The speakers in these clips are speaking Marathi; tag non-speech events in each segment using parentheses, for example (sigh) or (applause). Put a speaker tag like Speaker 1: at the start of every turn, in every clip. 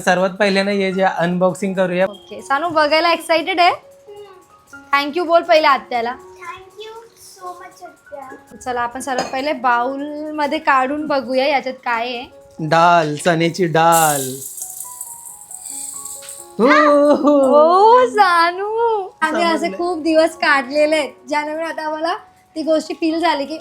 Speaker 1: सर्वात पहिले ना हे जे अनबॉक्सिंग करूया.
Speaker 2: ओके सानू बघायला एक्साइटेड आहे? थँक्यू बोल पहिले आत्याला.
Speaker 3: थँक्यू सो मच सत्या
Speaker 2: चला आपण सर्वात पहिले बाउलमध्ये काढून बघूया याच्यात काय आहे.
Speaker 1: डाल चण्याची डाल. हो, हो.
Speaker 2: ओ सानू. आम्ही असे खूप दिवस काढलेले आहेत. ज्यामुळे आता आम्हाला ती गोष्टी फील झाली की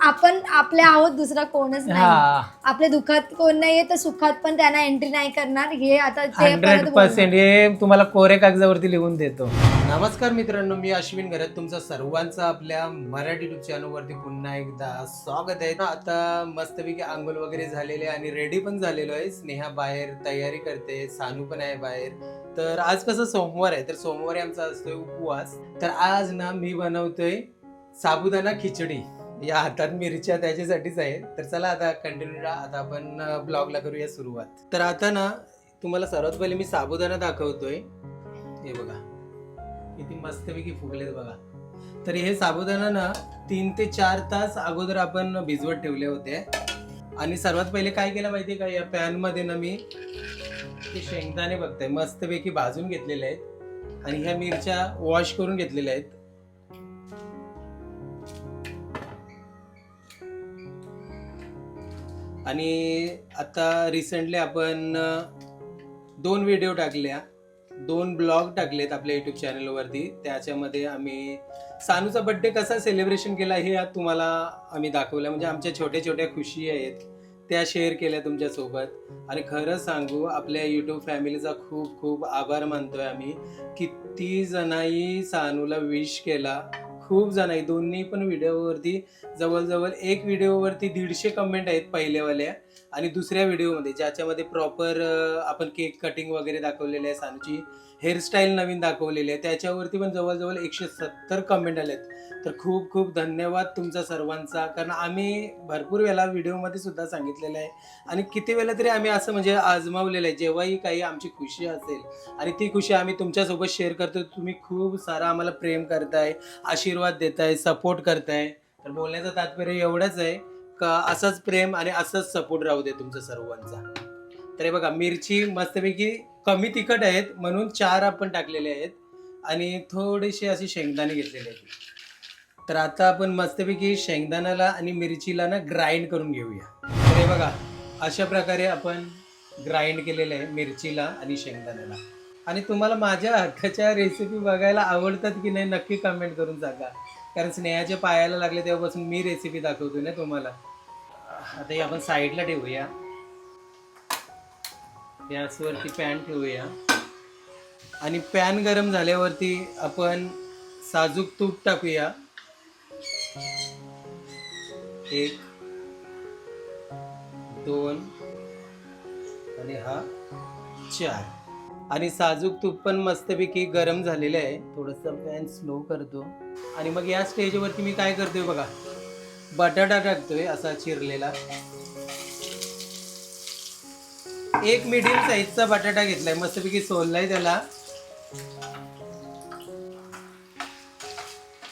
Speaker 2: आपण आपले आहोत दुसरा कोणच नाही.
Speaker 1: हा
Speaker 2: आपल्या दुःखात कोण नाहीये तर सुखात पण त्यांना एंट्री नाही करणार. हे आता ते
Speaker 1: हंड्रेड
Speaker 2: बोलणार.
Speaker 1: पर्सेंट हे तुम्हाला कोरे कागदावरती लिहून देतो. नमस्कार मित्रांनो मी अश्विन घरत. तुमचं सर्वांचं आपल्या मराठी युट्यूब चॅनलवरती पुन्हा एकदा स्वागत आहे. आता मस्तपैकी आंघोळ वगैरे झालेले आणि रेडी पण झालेलो आहे. स्नेहा बाहेर तयारी करते सानू पण आहे बाहेर. तर आज कसं सोमवार आहे तर सोमवारी आमचा असतोय उपवास. तर आज ना मी बनवतोय साबुदाणा खिचडी. या हातात मिरच्या त्याच्यासाठीच आहे. तर चला आता कंटिन्यू आता आपण ब्लॉगला करूया सुरुवात. तर आता ना तुम्हाला सर्वात पहिले मी साबुदाणा दाखवतोय. हे बघा. किती मस्तपैकी फुगलेत बघा. तर हे साबुदाणा ना तीन ते चार तास अगोदर आपण भिजवत ठेवले होते आणि सर्वात पहिले काय केलं माहितीये का? या पॅनमध्ये ना मी ते शेंगदाणे बघताय मस्तपैकी भाजून घेतलेले आहेत. आणि ह्या मिरच्या वॉश करून घेतलेल्या आहेत. आणि आता रिसेंटली आपण दोन व्हिडिओ टाकल्या. दोन ब्लॉग टाकलेत आपल्या युट्यूब चॅनलवरती त्याच्यामध्ये आम्ही सानूचा बड्डे कसा सेलिब्रेशन केला हे तुम्हाला आम्ही दाखवलं. म्हणजे आमच्या छोट्या छोट्या खुशी आहेत त्या शेअर केल्या तुमच्यासोबत. आणि खरं सांगू आपल्या युट्यूब फॅमिलीचा खूप खूप आभार मानतोय आम्ही. किती जणांनी सानूला विश केला. खूप जण आहे. दोन्ही पण व्हिडिओवरती जवळजवळ एक व्हिडिओवरती दीडशे कमेंट आहेत पहिल्यावाल्या आणि दुसऱ्या व्हिडिओमध्ये ज्याच्यामध्ये प्रॉपर आपण केक कटिंग वगैरे दाखवलेले आहे सानूची. हेअरस्टाईल नवीन दाखवलेली आहे. त्याच्यावरती पण जवळजवळ एकशे सत्तर कमेंट आलेत. तर खूप खूप धन्यवाद तुमचा सर्वांचा. कारण आम्ही भरपूर वेळा व्हिडिओमध्ये सुद्धा सांगितलेलं आहे. आणि किती वेळा तरी आम्ही असं म्हणजे आजमावलेलं आहे. जेव्हाही काही आमची खुशी असेल आणि ती खुशी आम्ही तुमच्यासोबत शेअर करतो तुम्ही खूप सारा आम्हाला प्रेम करताय आशीर्वाद देताय सपोर्ट करताय. तर बोलण्याचं तात्पर्य एवढंच आहे. का असंच प्रेम आणि असंच सपोर्ट राहू दे तुमचं सर्वांचा. तर हे बघा मिरची मस्तपैकी कमी तिखट आहेत म्हणून चार आपण टाकलेले आहेत आणि थोडेसे असे शेंगदाणे घेतलेले आहेत. तर आता आपण मस्तपैकी शेंगदाण्याला आणि मिरचीला ना ग्राइंड करून घेऊया. तर हे बघा अशा प्रकारे आपण ग्राइंड केलेलं आहे मिरचीला आणि शेंगदाण्याला. आणि तुम्हाला माझ्या हक्काच्या रेसिपी बघायला आवडतात की नाही नक्की कमेंट करून सांगा. कारण स्नेहाच्या पायाला लागले तेव्हापासून मी रेसिपी दाखवतो ना तुम्हाला. आता हे आपण साईडला ठेवूया. गॅसवरती पॅन ठेवूया. आणि पॅन गरम झाल्यावरती आपण साजूक तूप टाकूया. एक दोन आणि हा चार. आणि साजूक तूप पण मस्तपैकी गरम झालेलं आहे. थोडंसं पॅन स्लो करतो. आणि मग या स्टेजवरती मी काय करतोय बघा? बटाटा टाकतोय असा चिरलेला. एक मिडियम साईजचा बटाटा घेतलाय. मस्तपैकी सोललाय त्याला.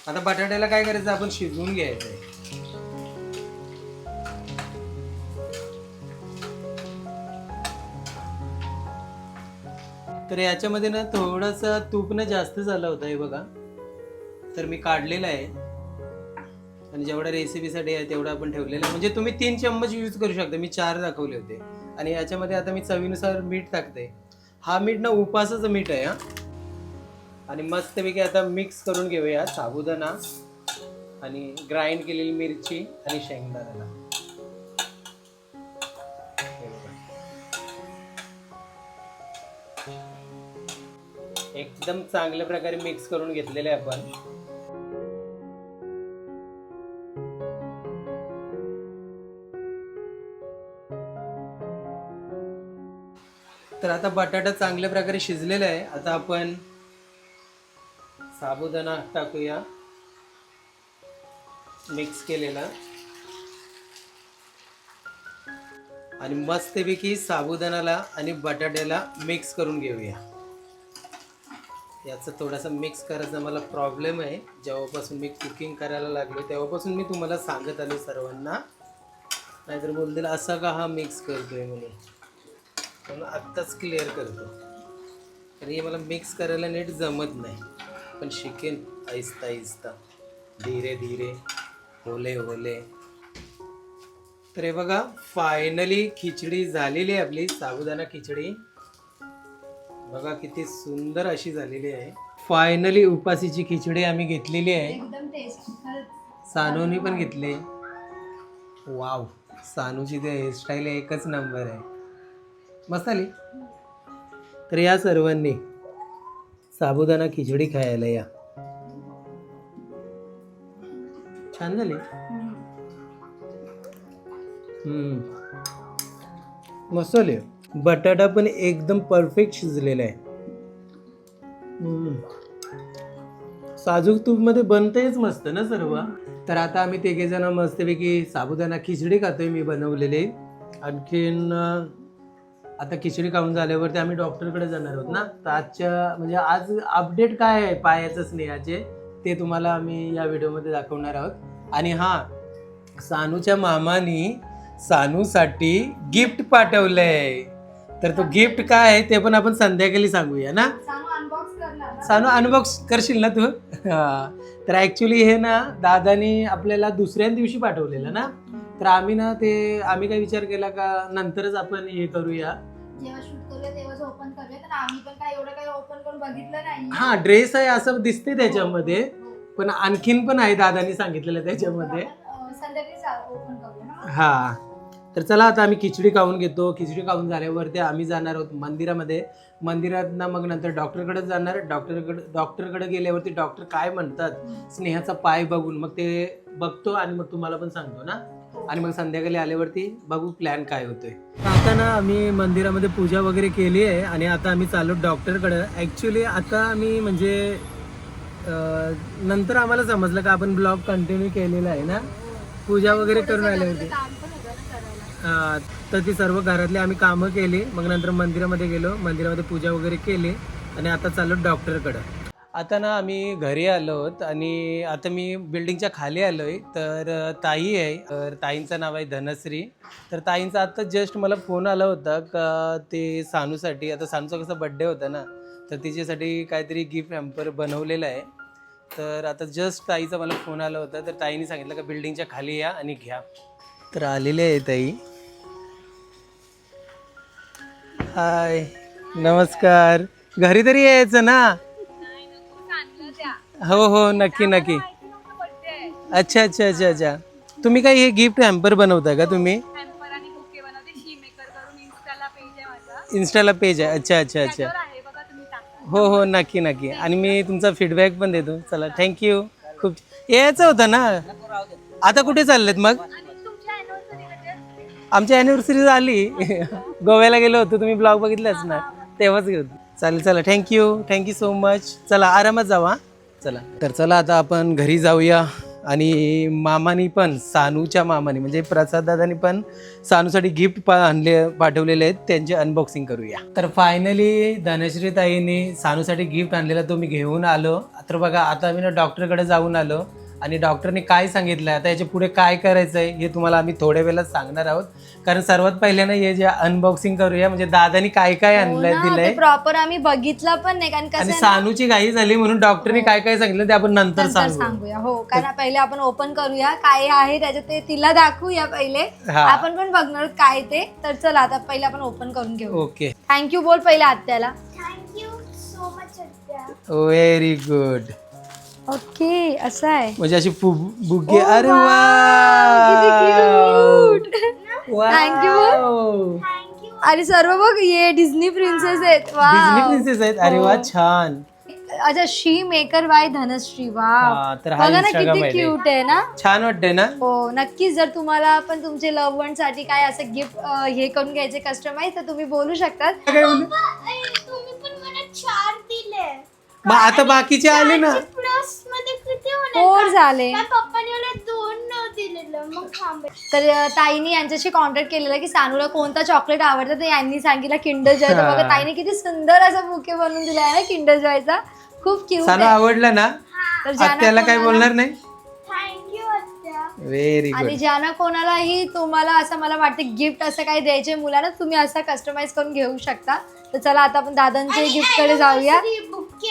Speaker 1: आता बटाट्याला काय करायचं? आपण शिजवून घ्यायचंय. तर याच्यामध्ये ना थोडंसं तूप ना जास्त झालं होतं हे बघा. तर मी काढलेलं आहे. आणि जेवढ्या रेसिपीसाठी आहे तेवढं आपण ठेवलेलं आहे. म्हणजे तुम्ही तीन चम्मच यूज करू शकता. मी चार दाखवले होते. आणि याच्यामध्ये आता मी चवीनुसार मीठ टाकते. हा मीठ ना उपासाचं मीठ आहे हा. आणि मस्तपैकी आता मिक्स करून घेऊया साबुदाणा आणि ग्राइंड केलेली मिरची आणि शेंगदाण्याला एकदम चांगल्या प्रकारे मिक्स करून घेतलेले आहे आपण. आता बटाटा चांगल्या प्रकारे शिजलेला आहे. आता आपण साबुदाणा टाकूया. मिक्स केलेला. आणि मस्तपैकी साबुदाणाला आणि बटाट्याला मिक्स करून घेऊया. याचं थोडासा मिक्स करायचा मला प्रॉब्लेम आहे. जेव्हापासून मी कुकिंग करायला लागलो तेव्हापासून मी तुम्हाला सांगत आलो सर्वांना. नाहीतर बोलतील असा का हा मिक्स करतोय? म्हणून. म्हणून आत्ताच क्लिअर करतो. कारण हे मला मिक्स करायला नीट जमत नाही. पण शिकेन आहिस्ता आहिस्ता. धीरे धीरे. होले होले तर हे बघा फायनली खिचडी झालेली आहे आपली. साबुदाणा खिचडी. बघा किती सुंदर अशी झालेली आहे. फायनली उपासीची खिचडी आम्ही घेतलेली आहे.
Speaker 2: एकदम टेस्ट खरंच.
Speaker 1: सानूनी पण घेतले. वाव सानूची ते हेअरस्टाईल एकच नंबर आहे. मस्त आली? तर या सर्वांनी साबुदाणा खिचडी खायला या. छान झाली? हम्म. मस्त आली. बटाटा पण एकदम परफेक्ट शिजलेला आहे. साजूक तूपमध्ये बनतेच मस्त ना सर्व? तर आता आम्ही तिघे जण मस्तपैकी साबुदाणा खिचडी खातोय मी बनवलेली. आणखीन आता खिचडी खाऊन झाल्यावरती आम्ही डॉक्टरकडे जाणार आहोत ना? तर आजच्या म्हणजे आज अपडेट काय आहे पायाचं स्नेहाचे ते तुम्हाला आम्ही या व्हिडिओमध्ये दाखवणार आहोत. आणि हा सानूच्या मामानी सानूसाठी गिफ्ट पाठवलंय. तर तो गिफ्ट काय आहे ते पण आपण संध्याकाळी सांगूया ना? सानू अनबॉक्स करशील ना तू? हा. तर ऍक्च्युली हे ना दादानी आपल्याला दुसऱ्या दिवशी पाठवलेलं ना? तर आम्ही ना ते आम्ही काय विचार केला का नंतरच आपण हे करूया.
Speaker 2: जेव्हा शूट करूया तेव्हाच ओपन करूया. तर आम्ही पण काय एवढं काही ओपन करून बघितलं नाही.
Speaker 1: हा ड्रेस आहे असं दिसते त्याच्यामध्ये. पण आणखीन पण आहे दादानी सांगितलेलं त्याच्यामध्ये.
Speaker 2: आपण, अं, संध्याकाळी ओपन करूया ना.
Speaker 1: हा. तर चला आता आम्ही खिचडी खाऊन घेतो. खिचडी खाऊन झाल्यावरती आम्ही जाणार आहोत मंदिरामध्ये. मंदिरात ना मग नंतर डॉक्टरकडे जाणार. डॉक्टरकडे डॉक्टरकडे गेल्यावरती डॉक्टर काय म्हणतात? स्नेहाचा पाय बघून. मग ते बघतो आणि मग तुम्हाला पण सांगतो ना. आणि मग संध्याकाळी आल्यावरती बघू प्लॅन काय होतोय. आता ना आम्ही मंदिरामध्ये पूजा वगैरे केली आहे आणि आता आम्ही चाललो डॉक्टरकडे. ऍक्च्युली आता आम्ही म्हणजे अं, नंतर आम्हाला समजलं का आपण ब्लॉग कंटिन्यू केलेला आहे ना. पूजा वगैरे करून
Speaker 2: पण होतं
Speaker 1: हा, तर ती सर्व घरातली आम्ही कामं केली. मग नंतर मंदिरामध्ये गेलो. मंदिरामध्ये पूजा वगैरे केली. आणि आता चाललो डॉक्टरकडं. आता ना आम्ही घरी आलो आहोत आणि आता मी बिल्डिंगच्या खाली आलो आहे तर ताई आहे. तर ताईंचं नाव आहे धनश्री. तर ताईंचा आता जस्ट मला फोन आला होता का ते सानूसाठी. आता सानूचा कसा बड्डे होता ना तर तिच्यासाठी काहीतरी गिफ्ट हॅम्पर बनवलेलं आहे. तर आता जस्ट ताईचा मला फोन आला होता. तर ताईने सांगितलं का बिल्डिंगच्या खाली या आणि घ्या. तर आलेले आहे ताई. हाय नमस्कार. घरी तरी यायचं ना? हो हो नक्की नक्की. अच्छा अच्छा अच्छा अच्छा. तुम्ही काय हे गिफ्ट हॅम्पर बनवता का तुम्ही?
Speaker 4: हॅम्पर आणि बुके बनवते. शी मेकर करून इन्स्टाला पेज आहे माझा.
Speaker 1: इन्स्टाला पेज आहे. अच्छा अच्छा अच्छा.
Speaker 4: त्याच्यावर आहे. बघा तुम्ही टाका
Speaker 1: हो हो नक्की नक्की. आणि मी तुमचा फीडबॅक पण देतो. चला थँक्यू खूप यायचं होतं ना? आता कुठे चाललेत मग?
Speaker 4: आणि तुमच्या अॅनिव्हर्सरी कधी
Speaker 1: आमची अॅनिव्हर्सरी झाली गोव्याला गेलो होतो. तुम्ही ब्लॉग बघितलाच ना. तेव्हाच गेलो होतो. चालेल चला. थँक्यू थँक्यू सो मच चला आरामात जावा चला. तर चला आता आपण घरी जाऊया. आणि मामानी पण सानूच्या मामानी म्हणजे प्रसाद दादानी पण सानूसाठी गिफ्ट पा आणले पाठवलेले आहेत. त्यांचे अनबॉक्सिंग करूया. तर फायनली धनश्री ताईंनी सानूसाठी गिफ्ट आणलेला तो मी घेऊन आलो. तर बघा आता मी ना डॉक्टरकडे जाऊन आलो. आणि डॉक्टरने काय सांगितलं आता याच्यापुढे काय करायचं आहे हे तुम्हाला आम्ही थोड्या वेळात सांगणार आहोत. कारण सर्वात पहिल्यांदा हे जे अनबॉक्सिंग करूया म्हणजे दादानी काय काय आणलंय दिलंय?
Speaker 2: प्रॉपर आम्ही बघितलं पण नाही कारण
Speaker 1: आणि
Speaker 2: कसं आहे
Speaker 1: सानूची घाई झाली म्हणून डॉक्टरने काय काय सांगितलं ते आपण नंतर
Speaker 2: नंतर
Speaker 1: सांगू.
Speaker 2: सांगूया. हो कारण पहिले आपण ओपन करूया काय आहे त्याच्यात ते तिला दाखवूया पहिले.
Speaker 1: हा.
Speaker 2: आपण पण बघणार आहोत काय ते. तर चला आता पहिले आपण ओपन करून घेऊ.
Speaker 1: ओके.
Speaker 2: थँक्यू बोल पहिले आत्याला.
Speaker 3: थँक्यू सो मच आत्या.
Speaker 1: व्हेरी गुड
Speaker 2: ओके असं आहे.
Speaker 1: म्हणजे अशी बुगे
Speaker 2: Oh,
Speaker 1: अरे.
Speaker 3: थँक्यू
Speaker 2: आणि सर्व बघ ये डिझनी प्रिन्सेस आहेत.
Speaker 1: डिझनी
Speaker 2: वा
Speaker 1: प्रिन्सेस आहेत. अरे वा छान.
Speaker 2: अच्छा शी मेकर बाय धनश्री वा
Speaker 1: तर
Speaker 2: बघा ना किती. क्यूट आहे ना?
Speaker 1: छान वाटतंय ना?
Speaker 2: हो नक्कीच. जर तुम्हाला पण तुमचे लव्ह वनसाठी काय असं गिफ्ट हे करून घ्यायचे कस्टमाइज तर तुम्ही बोलू शकतात.
Speaker 3: तुम्ही पण मला चार दिले
Speaker 1: मग आता बाकीचे आले ना?
Speaker 3: प्लसमध्ये किती
Speaker 2: फोर
Speaker 3: होणार
Speaker 2: झाले.
Speaker 3: माझ्या पप्पाने मला दोन न दिलेलं. मग थांबे.
Speaker 2: तर अं, ताईने यांच्याशी कॉन्टॅक्ट केलेला की सानूला कोणता चॉकलेट आवडतं? तर यांनी सांगितलं किंडर जॉय तर बघा ताईने किती सुंदर असा बुके बनवून दिला आहे ना किंडर जॉयचा खूप क्यूट
Speaker 1: सानू
Speaker 2: आहे.
Speaker 1: आवडला ना?
Speaker 2: तर ज्यांना
Speaker 1: आत्याला काय
Speaker 2: कोणाला-
Speaker 1: बोलणार नाही?
Speaker 3: थँक्यू आत्या.
Speaker 1: व्हेरी
Speaker 2: आणि
Speaker 1: गुड
Speaker 2: ज्यांना कोणालाही तुम्हाला असं मला वाटतं गिफ्ट असं काही द्यायचे मुलांना तुम्ही असं कस्टमाइज करून घेऊ शकता. तर चला आता आपण दादांच्या गिफ्टकडे जाऊया.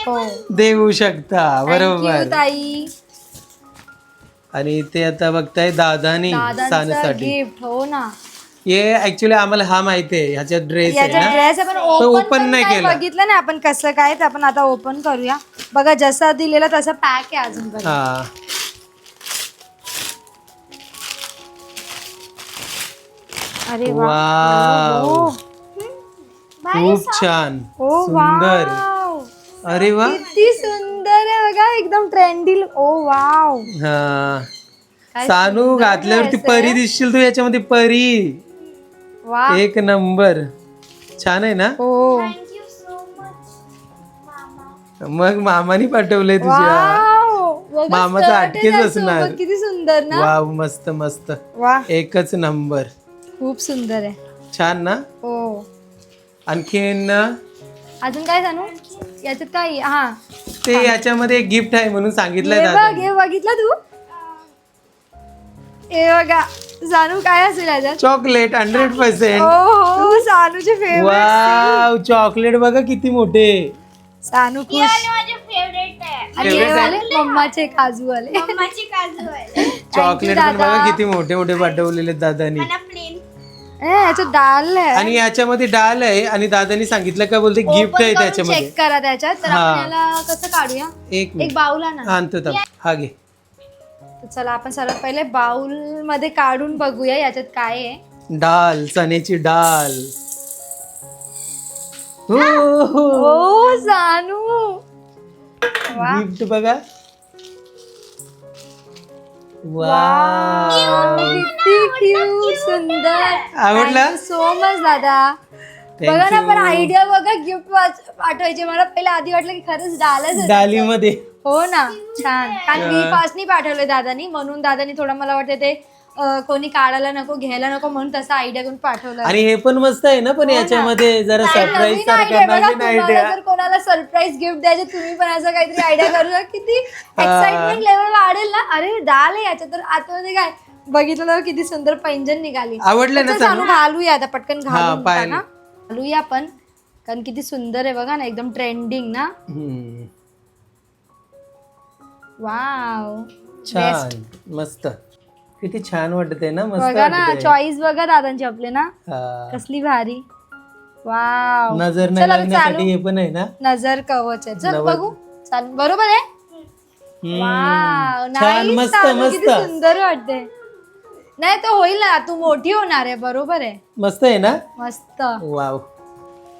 Speaker 2: हो
Speaker 1: देऊ शकता बरोबर.
Speaker 2: ताई.
Speaker 1: आणि ते आता बघताय दादानी सानूसाठी.
Speaker 2: गिफ्ट हो ना.
Speaker 1: हे ऍक्च्युली आम्हाला हा माहिती आहे ह्याच्यात ड्रेस आहे
Speaker 2: याचा
Speaker 1: ना.
Speaker 2: ड्रेस आपण
Speaker 1: तो
Speaker 2: ओपन
Speaker 1: open नाही केला.
Speaker 2: बघितलं ना आपण कसं काय तर आपण आता ओपन करूया. बघा जसा दिलेला तसा पॅक आहे अजून
Speaker 1: हा.
Speaker 2: अरे वा
Speaker 1: वाव.
Speaker 2: हो.
Speaker 1: खूप छान.
Speaker 2: हो
Speaker 1: सुंदर.
Speaker 2: वाव.
Speaker 1: अरे वा.
Speaker 2: किती सुंदर आहे बघा एकदम ट्रेंडी ओ वाव.
Speaker 1: हा.
Speaker 2: काय
Speaker 1: सानू
Speaker 2: सुंदर
Speaker 1: घातल्यावरती
Speaker 2: dress आहे.
Speaker 1: परी दिसशील तू याच्यामध्ये परी.
Speaker 2: वा
Speaker 1: एक नंबर. छान आहे ना?
Speaker 2: हो.
Speaker 3: थँक्यू सो मच मामा.
Speaker 1: मग मामानी पाठवलंय तुझ्या.
Speaker 2: वाव. बघा
Speaker 1: मामाचा अटकेच. असणार.
Speaker 2: किती सुंदर ना?
Speaker 1: वाव मस्त मस्त.
Speaker 2: वा.
Speaker 1: एकच नंबर.
Speaker 2: खूप सुंदर आहे.
Speaker 1: छान ना?
Speaker 2: हो.
Speaker 1: आणखीन?
Speaker 2: अजून काय सांगू याच्यात काय हा.
Speaker 1: ते याच्यामध्ये एक गिफ्ट आहे म्हणून
Speaker 2: हे बघ हे बघितलं तू? हे बघा सानू काय असेल याच्यात?
Speaker 1: चॉकलेट हंड्रेड
Speaker 2: हो
Speaker 1: पर्सेंट
Speaker 2: हो सानूचे फेवरेट
Speaker 1: वाव चॉकलेट बघा किती मोठे.
Speaker 2: सानू खुश.
Speaker 3: माझे फेवरेट आहे.
Speaker 2: आणि हे
Speaker 1: Favorite
Speaker 2: वाले मम्माचे काजू वाले
Speaker 3: मम्माची काजू आहे
Speaker 1: चॉकलेट पण
Speaker 2: दादा.
Speaker 1: बघा किती मोठे मोठे पाठवलेले दादानी.
Speaker 2: याच्यात डाल आहे.
Speaker 1: आणि याच्यामध्ये डाल आहे आणि दादानी सांगितलं काय बोलते गिफ्ट आहे त्याच्यामध्ये.
Speaker 2: चेक करा त्याच्यात. तर
Speaker 1: हा.
Speaker 2: आपण याला कसं काढूया?
Speaker 1: एक
Speaker 2: एक
Speaker 1: मिनिट
Speaker 2: बाउल ना
Speaker 1: आणतो थांब. हा घे.
Speaker 2: तर चला आपण सर्वात पहिले बाउलमध्ये काढून बघूया याच्यात काय आहे.
Speaker 1: डाल चण्याची डाल. हो.
Speaker 2: ओ सानू वा.
Speaker 1: गिफ्ट बघा. वाव
Speaker 2: किती क्यूट सुंदर
Speaker 1: आवडला?
Speaker 2: सो मच दादा बघा ना पण आयडिया बघा गिफ्ट पाठवायची. मला पहिला आधी वाटलं की खरंच डालच आहे.
Speaker 1: डालीमध्ये.
Speaker 2: हो ना छान. कारण मी फास्ट पाठवलंय दादानी. म्हणून दादानी थोडं मला वाटतं ते अं, कोणी काढायला नको घ्यायला नको म्हणून तसा आयडिया करून पाठवलं.
Speaker 1: आणि हे पण मस्त आहे ना पण याच्यामध्ये जरा
Speaker 2: काय
Speaker 1: सरप्राईज
Speaker 2: नवीन
Speaker 1: सारखं
Speaker 2: idea बघा,
Speaker 1: नवीन
Speaker 2: तुम्हाला.
Speaker 1: आयडिया
Speaker 2: जर कोणाला सरप्राईज गिफ्ट द्यायचे तुम्ही पण असं काहीतरी आयडिया करू शकता. किती एक्साइटमेंट लेवल वाढेल ना. अरे डाल आहे याच्यात. तर आतमध्ये काय बघितलं तर किती सुंदर पैंजण निघाली.
Speaker 1: आवडलं ना
Speaker 2: चल, घालूया आता पटकन घालून
Speaker 1: पाहिलं.
Speaker 2: घालूया आपण कारण किती सुंदर आहे बघा ना एकदम ट्रेंडिंग ना.
Speaker 1: हम्म.
Speaker 2: वाव
Speaker 1: छान मस्त. किती छान वाटते ना मस्त
Speaker 2: बघा ना
Speaker 1: वाटते
Speaker 2: चॉईस बघा दादांची आपले ना.
Speaker 1: हा.
Speaker 2: कसली भारी. वाव
Speaker 1: नजर नाही
Speaker 2: चला,
Speaker 1: लागण्यासाठी
Speaker 2: चालू.
Speaker 1: हे पण आहे ना?
Speaker 2: नजर कवच आहे. चल
Speaker 1: नवल.
Speaker 2: बघू. चाल बरोबर आहे?
Speaker 1: हम्म.
Speaker 2: वाव
Speaker 1: छान मस्त
Speaker 2: किती
Speaker 1: मस्त.
Speaker 2: सुंदर वाटते नाही तर होईल ना. तू मोठी होणार आहे. बरोबर आहे.
Speaker 1: मस्त आहे ना?
Speaker 2: मस्त.
Speaker 1: वाव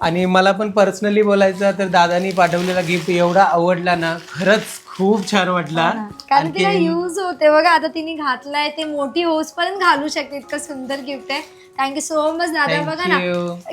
Speaker 1: आणि मला पण पर्सनली बोलायचं तर दादानी पाठवलेला गिफ्ट एवढा आवडला ना खरंच खूप छान वाटला.
Speaker 2: कारण तिला युज होते. बघा आता तिने घातलाय ते मोठी होस पर्यंत घालू शकते. इतकं सुंदर गिफ्ट आहे. थँक्यू सो मच दादा. बघा ना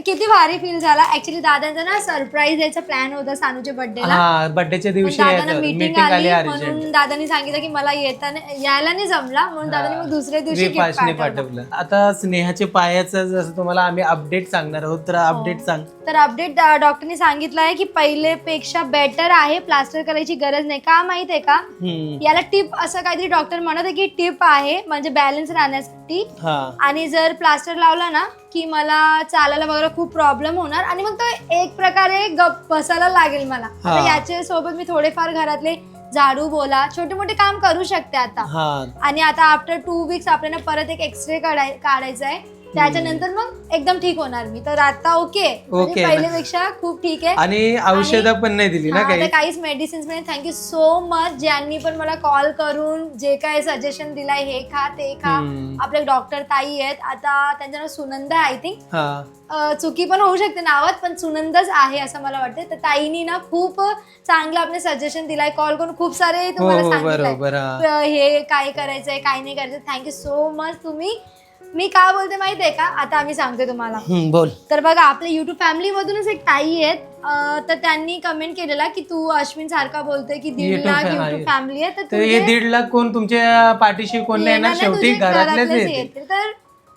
Speaker 2: किती भारी फील झाला. ऍक्च्युली दादांचा ना सरप्राईज द्यायचा प्लॅन होता सानूच्या बर्थडेला
Speaker 1: हा बर्थडेच्या दिवशी
Speaker 2: दादांना मीटिंग
Speaker 1: मीटिंग आली
Speaker 2: आली
Speaker 1: अर्जंट.
Speaker 2: म्हणून दादानी सांगितलं की मला येताना यायला नाही जमला म्हणून दादानी मग दुसऱ्या दिवशी
Speaker 1: विपाशने
Speaker 2: पाठवलं.
Speaker 1: पाठवलं. आता स्नेहाचे पायाचं जसं तुम्हाला आम्ही अपडेट सांगणार आहोत तर अपडेट सांग.
Speaker 2: तर अपडेट डॉक्टरने सांगितलं आहे की पहिलेपेक्षा बेटर आहे प्लास्टर करायची गरज नाही. का माहीत आहे का?
Speaker 1: हम्म.
Speaker 2: याला टिप असं काहीतरी डॉक्टर म्हणत आहे की टिप आहे म्हणजे बॅलन्स राहण्यासाठी.
Speaker 1: हा.
Speaker 2: आणि जर प्लास्टर लावला ना की मला चालायला वगैरे खूप प्रॉब्लेम होणार आणि मग तो एक प्रकारे गप बसायला लागेल मला. आता
Speaker 1: हा.
Speaker 2: याच्या सोबत मी थोडेफार घरातले झाडू बोला छोटे मोठे काम करू शकते आता.
Speaker 1: हा.
Speaker 2: आणि आता आफ्टर टू वीक्स आपल्याला परत एक एक्सरे काढाय काढायचा आहे त्याच्यानंतर मग एकदम ठीक होणार मी. तर आता ओके.
Speaker 1: Okay ना.
Speaker 2: पहिल्यापेक्षा खूप ठीक आहे.
Speaker 1: आणि औषधं पण नाही दिली ना
Speaker 2: हा,
Speaker 1: काही?
Speaker 2: आता काहीच मेडिसिन्स नाही. थँक्यू सो मच ज्यांनी पण मला कॉल करून जे काय सजेशन दिलाय हे खा ते खा.
Speaker 1: हम्म.
Speaker 2: आपले डॉक्टर ताई आहेत. आता त्यांचं नाव सुनंदा आय थिंक
Speaker 1: हा.
Speaker 2: चुकी पण होऊ शकते नावात पण सुनंदच आहे असं मला वाटतं तर ताईनी ना खूप चांगलं आपले सजेशन दिलाय. कॉल करून खूप सारे
Speaker 1: हो
Speaker 2: तुम्हाला
Speaker 1: हो
Speaker 2: सांगितलंय.
Speaker 1: बरोबर हा.
Speaker 2: अ, हे काय करायचंय काय नाही करायचं थँक्यू सो मच तुम्ही. मी का बोलते माहिती आहे का? आता आम्ही सांगते तुम्हाला.
Speaker 1: हम्म, बोल.
Speaker 2: तर बघा आपल्या युट्यूब फॅमिली मधूनच एक ताई आहेत. अ, तर त्यांनी कमेंट केलेला की तू अश्विन सारखा बोलतोय की दीड
Speaker 1: YouTube
Speaker 2: लाख युट्यूब. फॅमिली आहे तर
Speaker 1: तर हे
Speaker 2: तुझे
Speaker 1: दीड लाख कोण तुमच्या पाठीशी कोण नाही ना?
Speaker 2: येणार नाही,
Speaker 1: शेवटी
Speaker 2: तुझे
Speaker 1: घरातलेच
Speaker 2: घरातलेच
Speaker 1: येते
Speaker 2: येतील. तर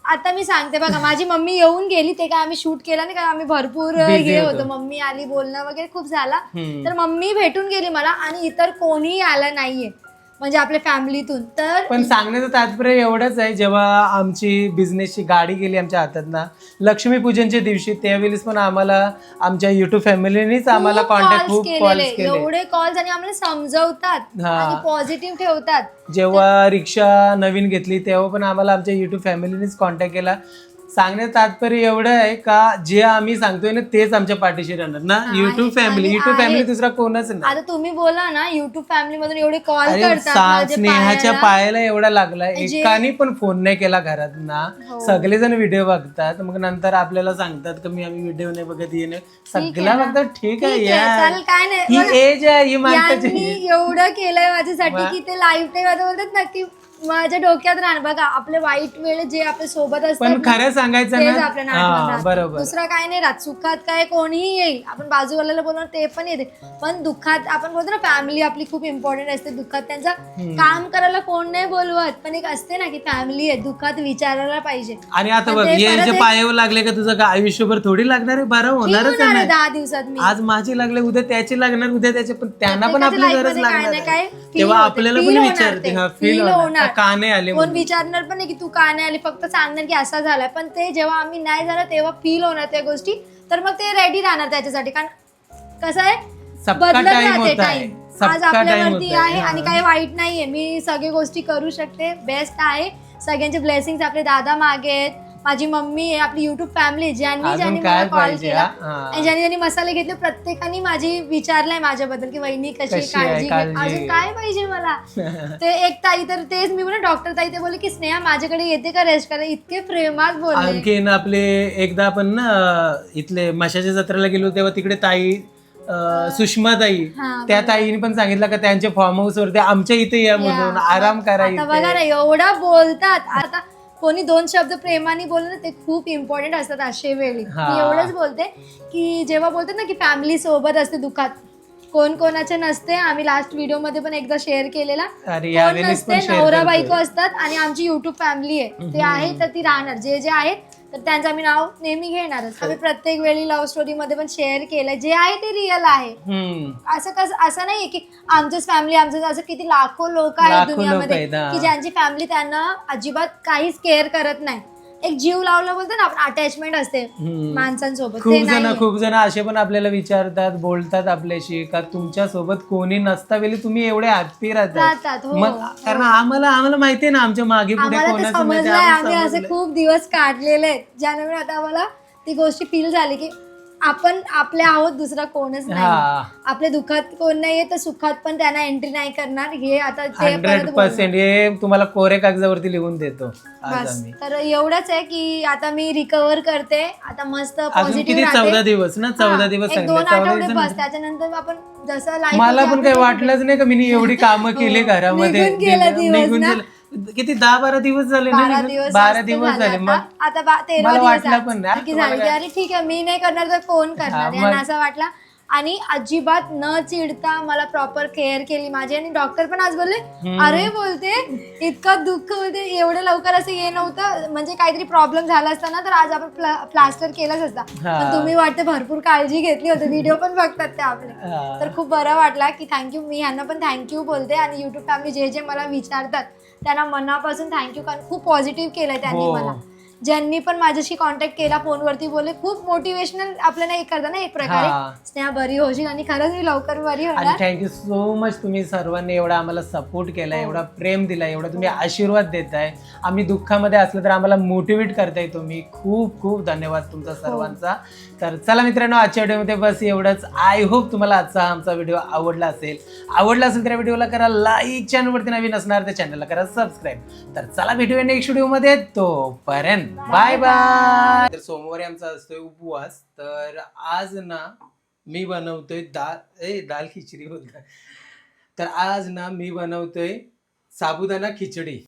Speaker 2: आता मी सांगते बघा माझी मम्मी येऊन गेली ते काय आम्ही शूट केलं नाही का आम्ही भरपूर
Speaker 1: Busy
Speaker 2: हे
Speaker 1: होतो.
Speaker 2: होतो. मम्मी आली बोलणं वगैरे खूप झाला.
Speaker 1: हम्म.
Speaker 2: तर मम्मी भेटून गेली मला आणि इतर कोणीही आलं नाहीये. म्हणजे आपल्या फॅमिलीतून तर
Speaker 1: पण सांगण्याचं तात्पर्य एवढंच आहे जेव्हा आमची बिझनेसची गाडी गेली आमच्या हातातनं लक्ष्मीपूजनच्या दिवशी त्यावेळेस पण आम्हाला आमच्या युट्यूब फॅमिलीनेच आम्हाला
Speaker 2: खूप
Speaker 1: कॉन्टॅक्ट
Speaker 2: calls
Speaker 1: खूप
Speaker 2: केलेले.
Speaker 1: कॉल्स केले
Speaker 2: एवढे कॉल्स आणि आम्हाला समजवतात
Speaker 1: हा.
Speaker 2: आणि पॉझिटिव्ह ठेवतात
Speaker 1: जेव्हा रिक्षा नवीन घेतली तेव्हा पण आम्हाला आमच्या युट्यूब फॅमिलीनेच कॉन्टॅक्ट केला सांगण्याचं तात्पर्य एवढं आहे का जे आम्ही सांगतोय ना तेच आमच्या पाठीशी राहणार ना
Speaker 2: हा,
Speaker 1: युट्यूब. फॅमिली
Speaker 2: आणि
Speaker 1: युट्यूब
Speaker 2: आहे.
Speaker 1: फॅमिली दुसरा कोणच नाही
Speaker 2: आता तुम्ही बोला ना युट्यूब फॅमिली मधून एवढे कॉल
Speaker 1: अरे
Speaker 2: करतात
Speaker 1: सा-
Speaker 2: माझ्या
Speaker 1: स्नेहाच्या
Speaker 2: पायाला.
Speaker 1: पायाला एवढा लागला
Speaker 2: जे-
Speaker 1: एकाने पण फोन नाही केला घरात ना
Speaker 2: हो.
Speaker 1: सगळेजण व्हिडिओ बघतात मग नंतर आपल्याला सांगतात की मी आम्ही व्हिडिओ नाही बघत ये नाही सगळ्या
Speaker 2: ना.
Speaker 1: बघतात ठीक आहे
Speaker 2: ठीक आहे,
Speaker 1: यार
Speaker 2: चालेल, काय नाही.
Speaker 1: ही
Speaker 2: बघा,
Speaker 1: एज आहे ही माणसाची
Speaker 2: यांनी एवढं केलंय माझ्यासाठी. की ते लाईफ टाईम आता बोलतात ना की माझ्या डोक्यात राहणार बघा आपले वाईट वेळ जे आपल्यासोबत असतात
Speaker 1: पण
Speaker 2: ना,
Speaker 1: खरं सांगायचं
Speaker 2: तेच
Speaker 1: ना?
Speaker 2: आपल्या
Speaker 1: हा
Speaker 2: राहतं.
Speaker 1: बरोबर.
Speaker 2: दुसरं काय नाही राहत. सुखात काय कोणीही येईल. आपण बाजूवाल्याला बोलणार ते पण येते पण दुःखात आपण बोलतो ना फॅमिली आपली खूप इम्पॉर्टंट असते. दुःखात त्यांचा काम करायला कोण नाही बोलवत. पण एक असते ना की फॅमिली आहे. दुःखात विचारायला पाहिजे.
Speaker 1: आणि आता
Speaker 2: पण
Speaker 1: बघ
Speaker 2: ते परत
Speaker 1: जे
Speaker 2: एक-
Speaker 1: पायावर लागले का तुझं? काय आयुष्यभर थोडी लागणार आहे? बरं
Speaker 2: ठीक
Speaker 1: होणारच
Speaker 2: होणार आहे
Speaker 1: आहे
Speaker 2: दहा दिवसात मी.
Speaker 1: आज माझी लागले उद्या त्याची लागणार उद्या त्याचे. पण त्यांना पण
Speaker 2: प्रत्येकाच्या
Speaker 1: आपली
Speaker 2: life गरजमध्ये काय
Speaker 1: लागणार
Speaker 2: ना काय
Speaker 1: आहे.
Speaker 2: feel
Speaker 1: तेव्हा
Speaker 2: होते.
Speaker 1: आपल्याला
Speaker 2: Feel
Speaker 1: पण
Speaker 2: होणार
Speaker 1: विचारते
Speaker 2: ते.
Speaker 1: हा फील होणार. का नाही आले
Speaker 2: कोण
Speaker 1: म्हणून.
Speaker 2: विचारणार पण नाही की तू का नाही आली फक्त सांगणार की असा झालाय. पण ते जेव्हा आम्ही नाही झालं तेव्हा फील होणार त्या गोष्टी. तर मग ते रेडी राहणार त्याच्यासाठी. कारण कसं आहे?
Speaker 1: सबका
Speaker 2: बदलत राहते
Speaker 1: होता.
Speaker 2: टाइम
Speaker 1: सबका
Speaker 2: आज आपल्यावरती
Speaker 1: होता.
Speaker 2: आहे आणि. काही वाईट नाहीये. मी सगळी गोष्टी करू शकते. बेस्ट आहे. सगळ्यांचे ब्लेसिंग आपले दादा मागे आहेत. माझी मम्मी आहे आपली युट्यूब फॅमिली ज्यांनी ज्यांनी मला कॉल केला. आणि ज्यांनी ज्यांनी मसाले घेतले प्रत्येकाने माझी विचारलंय माझ्याबद्दल की वहिनी कशी काळजी. अजून काय पाहिजे मला? (laughs) ते एक ताई तर तेच मी बोला डॉक्टर ताई ते बोलले की स्नेहा माझ्याकडे येते का रेस्ट करायला? इतके प्रेमात बोलले.
Speaker 1: आणखीन आपले एकदा आपण ना इथले मशाच्या जत्रेला गेलो तेव्हा तिकडे ताई सुषमा ताई
Speaker 2: हा,
Speaker 1: त्या ताईने पण सांगितलं का त्यांच्या फार्म हाऊस वरती आमच्या इथे या म्हणून आराम करा
Speaker 2: आता बघा ना
Speaker 1: इथे
Speaker 2: एवढा बोलतात. आता कोणी दोन शब्द प्रेमाने बोलले ना ते खूप इम्पॉर्टंट असतात अशे वेळी
Speaker 1: हा.
Speaker 2: मी एवढंच बोलते की जेव्हा बोलतात ना की फॅमिली सोबत असते दुखात कोण कोणाचे नसते. आम्ही लास्ट व्हिडिओमध्ये पण एकदा शेअर केलेला.
Speaker 1: अरे
Speaker 2: कोण
Speaker 1: यावेळेस पण
Speaker 2: नसते
Speaker 1: share
Speaker 2: नवरा
Speaker 1: करतोय.
Speaker 2: बायको असतात आणि आमची युट्यूब फॅमिली आहे. ते आहे तर ती राहणार. जे जे आहेत तर त्यांचं आम्ही नाव नेहमी घेणारच. आम्ही प्रत्येक वेळी लव्ह स्टोरी मध्ये पण शेअर केलंय. जे आहे ते रिअल आहे.
Speaker 1: हम्म.
Speaker 2: असं कसं असं नाहीये की आमचंच फॅमिली आमचं असं किती लाखो लोक आहेत
Speaker 1: लाखो लोक
Speaker 2: दुनियामध्ये
Speaker 1: आहेत, हा.
Speaker 2: की ज्यांची फॅमिली त्यांना अजिबात काहीच केअर करत नाही. एक जीव लावलं बोलतो ना आपण अटॅचमेंट असते
Speaker 1: हम्म.
Speaker 2: माणसांसोबत.
Speaker 1: खूप
Speaker 2: ते
Speaker 1: जण
Speaker 2: नाही
Speaker 1: खूप जण असे पण आपल्याला विचारतात बोलतात आपल्याशी का तुमच्यासोबत कोणी नसता वेळी तुम्ही एवढे हॅप्पी राहतात.
Speaker 2: राहतात हो.
Speaker 1: मग कारण आम्हाला आम्हाला माहितीये ना आमच्या मागे पुढे
Speaker 2: आम्हाला ते
Speaker 1: कोणाचं नाही ते
Speaker 2: समजलंय. आम्ही असे
Speaker 1: समजलंय.
Speaker 2: खूप दिवस काढलेले आहेत. ज्यामुळे आता आम्हाला ती गोष्टी फील झाली की आपण आपले आहोत दुसरा कोणच नाही.
Speaker 1: हा.
Speaker 2: आपल्या दुःखात कोण नाहीये तर सुखात पण त्यांना एंट्री नाही करणार. हे आता ते
Speaker 1: हंड्रेड. पर्सेंट हे तुम्हाला कोरे कागदावरती लिहून देतो. आज
Speaker 2: बस.
Speaker 1: आम्ही.
Speaker 2: तर एवढंच आहे की आता मी रिकवर करते. आता मस्त
Speaker 1: अजून किती? चौदा दिवस ना? चौदा दिवस
Speaker 2: एक
Speaker 1: सांगितले.
Speaker 2: दोन
Speaker 1: चौदा
Speaker 2: आठवडे
Speaker 1: दिवसांनी-
Speaker 2: बस. त्याच्यानंतर आपण जसं life
Speaker 1: मला पण काही
Speaker 2: आपली
Speaker 1: वाटलंच नाही का मी एवढी कामं केली
Speaker 2: हो.
Speaker 1: घरामध्ये.
Speaker 2: निघून गेले
Speaker 1: दिले-
Speaker 2: दिवस
Speaker 1: निघून
Speaker 2: ना.
Speaker 1: गेले. किती दहा बारा दिवस झाले ना
Speaker 2: बारा
Speaker 1: निघून?
Speaker 2: दिवस
Speaker 1: बारा
Speaker 2: जास्त
Speaker 1: दिवस झाले.
Speaker 2: आता.
Speaker 1: मग
Speaker 2: आता बा- तेरा
Speaker 1: मला
Speaker 2: दिवस
Speaker 1: वाटलं. पण नाही.
Speaker 2: की झाली की
Speaker 1: तुम्हाला
Speaker 2: अरे ठीक आहे मी नाही करणार तर कोण करणार?
Speaker 1: हा,
Speaker 2: यांना असं वाटला. आणि अजिबात न चिडता मला प्रॉपर केअर केली माझी. आणि डॉक्टर पण आज बोलले अरे बोलते. इतकं दुःख होते. एवढं लवकर असं ये नव्हतं. म्हणजे काहीतरी प्रॉब्लेम झाला असता ना तर आज आपण प्लास्टर केलाच असता.
Speaker 1: हा.
Speaker 2: पण तुम्ही वाटते भरपूर काळजी घेतली होती. व्हिडिओ पण बघतात ते आपले.
Speaker 1: हा.
Speaker 2: तर खूप बरं वाटला की थँक्यू मी ह्यांना पण थँक्यू बोलते. आणि युट्यूब फॅमिली जे जे मला विचारतात त्यांना मनापासून थँक्यू कारण खूप पॉझिटिव्ह केलंय त्यांनी
Speaker 1: हो.
Speaker 2: मला. ज्यांनी पण माझ्याशी कॉन्टॅक्ट केला फोनवरती बोलले खूप मोटिवेशनल आपल्याला एक करता ना एक प्रकारे.
Speaker 1: हा.
Speaker 2: स्नेहा बरी होशील आणि खरंच मी लवकर बरी
Speaker 1: आणि
Speaker 2: होणार
Speaker 1: थँक्यू सो मच तुम्ही सर्वांनी एवढा आम्हाला सपोर्ट केला एवढा प्रेम दिला एवढा तुम्ही आशीर्वाद देताय. आम्ही दुःखामध्ये असलं तर आम्हाला मोटिवेट करताय तुम्ही. खूप खूप धन्यवाद तुमचा सर्वांचा. तर चला मित्रांनो आजच्या व्हिडिओमध्ये बस एवढंच. आय होप तुम्हाला आजचा आमचा व्हिडिओ आवडला असेल. आवडला असेल तर या व्हिडिओला करा लाईक चॅनलवरती नवीन असणार त्या चॅनलला करा सबस्क्राईब तर चला भेटूया नेक्स्ट व्हिडिओमध्ये. तोपर्यंत बाय बाय तर सोमवारी आमचा असतोय उपवास. तर आज ना मी बनवतोय दाल ए दाल खिचडी बोलता तर आज ना मी बनवतोय साबुदाणा खिचडी.